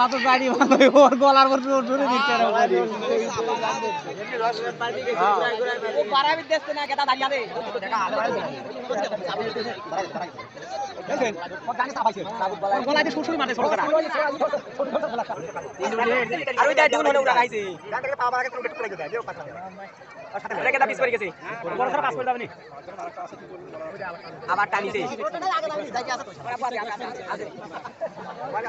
শালা তো গাড়ি ভালো ওর গলার পর ধরে দিচ্ছে রে ওখানে। ও পারাবি দেখতে না কেটা দাঁড়িয়ে আছে গলা দিয়ে সুরসুরি মারে ছোট করা আর ওই দাঁড়িয়ে উনি উড়া খাইছে ওটা কেটা পিস করে গেছে বড় সর পাস করে যাবে নি আবার টানিছে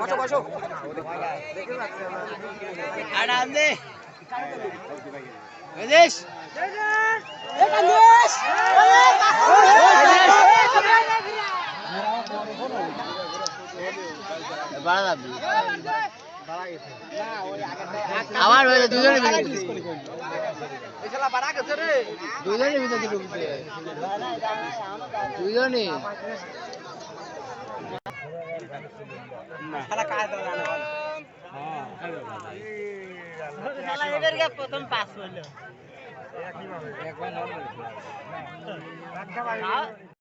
বসো বসো আরাম দে বেদেশ আবার হয়ে দুজনের ভিতরে। দুজনের ভিতরে ঢুকছে। দুজনই প্রথম পাস করল